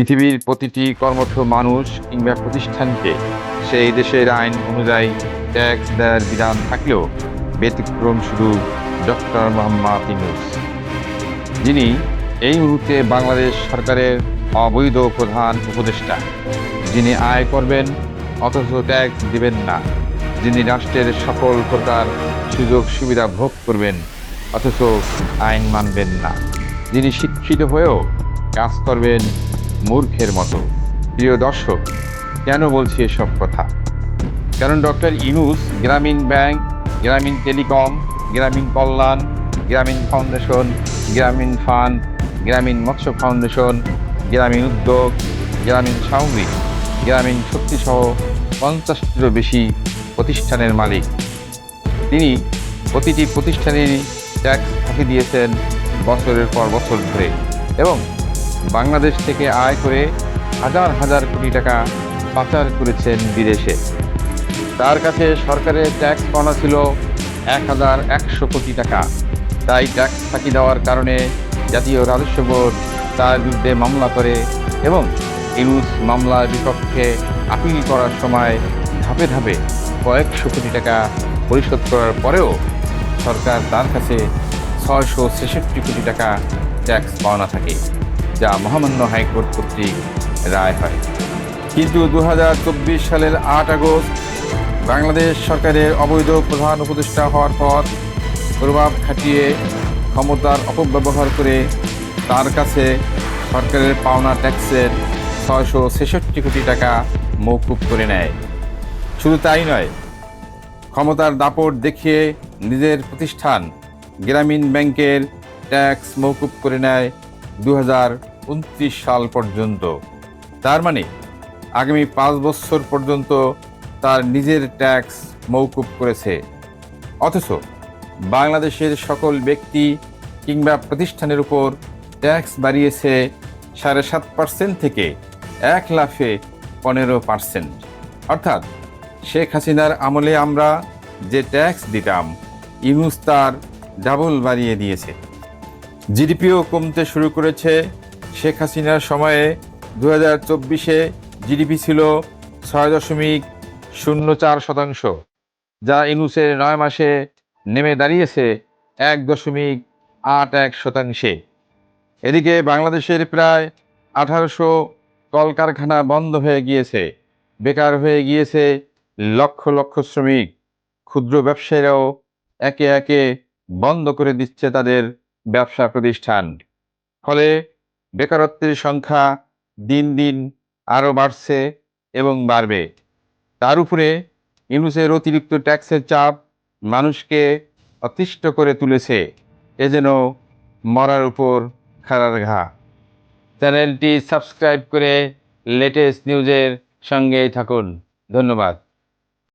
পৃথিবীর প্রতিটি কর্মঠ মানুষ কিংবা প্রতিষ্ঠানকে সেই দেশের আইন অনুযায়ী ট্যাক্স দেওয়ার বিধান থাকলেও ব্যতিক্রম শুধু ডক্টর মোহাম্মদ ইউনুস। যিনি এই মুহূর্তে বাংলাদেশ সরকারের অবৈধ প্রধান উপদেষ্টা। যিনি আয় করবেন, অথচ ট্যাক্স দিবেন না। যিনি রাষ্ট্রের সকল প্রকার সুযোগ সুবিধা ভোগ করবেন, অথচ আইন মানবেন না। যিনি শিক্ষিত হয়েও কাজ করবেন মূর্খের মতো। প্রিয় দর্শক, কেন বলছি এসব কথা? কারণ ডক্টর ইনুস গ্রামীণ ব্যাংক, গ্রামীণ টেলিকম, গ্রামীণ কল্যাণ, গ্রামীণ ফাউন্ডেশন, গ্রামীণ ফান্ড, গ্রামীণ মৎস্য ফাউন্ডেশন, গ্রামীণ উদ্যোগ, গ্রামীণ সামগ্রিক গ্রামীণ শক্তিসহ পঞ্চাশটিরও বেশি প্রতিষ্ঠানের মালিক। তিনি প্রতিটি প্রতিষ্ঠানেরই ট্যাক্স ফাঁকি দিয়েছেন বছরের পর বছর ধরে এবং বাংলাদেশ থেকে আয় করে হাজার হাজার কোটি টাকা পাচার করেছেন বিদেশে। তার কাছে সরকারের ট্যাক্স পাওনা ছিল এক হাজার একশো কোটি টাকা। তাই ট্যাক্স ফাঁকি দেওয়ার কারণে জাতীয় রাজস্ব বোর্ড তার বিরুদ্ধে মামলা করে এবং ইউনুস মামলার বিপক্ষে আপিল করার সময় ধাপে ধাপে কয়েকশো কোটি টাকা পরিশোধ করার পরেও সরকার তার কাছে ছয়শো ছেষট্টি কোটি টাকা ট্যাক্স পাওনা থাকে। যা মহামান্য হাইকোর্ট কর্তৃক রায় হয়। কিন্তু দু হাজার চব্বিশ সালের আট আগস্ট বাংলাদেশ সরকারের অবৈধ প্রধান উপদেষ্টা হওয়ার পর প্রভাব খাটিয়ে ক্ষমতার অপব্যবহার করে তার কাছে সরকারের পাওনা ট্যাক্সের ছয়শো ছেষট্টি কোটি টাকা মৌকুব করে নেয়। শুধু তাই নয়, ক্ষমতার দাপট দেখিয়ে নিজের প্রতিষ্ঠান গ্রামীণ ব্যাংকের ট্যাক্স মৌকুব করে নেয় দু হাজার সাল পর্যন্ত। তার মানে আগামী পাঁচ বছর পর্যন্ত তার নিজের ট্যাক্স মৌকুব করেছে। অথচ বাংলাদেশের সকল ব্যক্তি কিংবা প্রতিষ্ঠানের উপর ট্যাক্স বাড়িয়েছে সাড়ে সাত পার্সেন্ট থেকে এক লাফে পনেরো পার্সেন্ট। অর্থাৎ শেখ হাসিনার আমলে আমরা যে ট্যাক্স দিতাম, ইউনুস তার ডাবল বাড়িয়ে দিয়েছে। জিডিপিও কমতে শুরু করেছে শেখ হাসিনার সময়ে দু হাজার চব্বিশে জিডিপি ছিল ছয় দশমিক শূন্য চার শতাংশ, যা ইনুসের নয় মাসে নেমে দাঁড়িয়েছে এক দশমিক আট এক শতাংশে। এদিকে বাংলাদেশের প্রায় আঠারোশো কলকারখানা বন্ধ হয়ে গিয়েছে। বেকার হয়ে গিয়েছে লক্ষ লক্ষ শ্রমিক। ক্ষুদ্র ব্যবসায়ীরাও একে একে বন্ধ করে দিচ্ছে তাদের ব্যবসা প্রতিষ্ঠান। ফলে বেকারত্বের সংখ্যা দিন দিন আরও বাড়ছে এবং বাড়বে। তার উপরে ইউনুসের অতিরিক্ত ট্যাক্সের চাপ মানুষকে অতিষ্ঠ করে তুলেছে, এ যেন মরার উপর খাড়ার ঘা। চ্যানেলটি সাবস্ক্রাইব করে লেটেস্ট নিউজের সঙ্গেই থাকুন। ধন্যবাদ।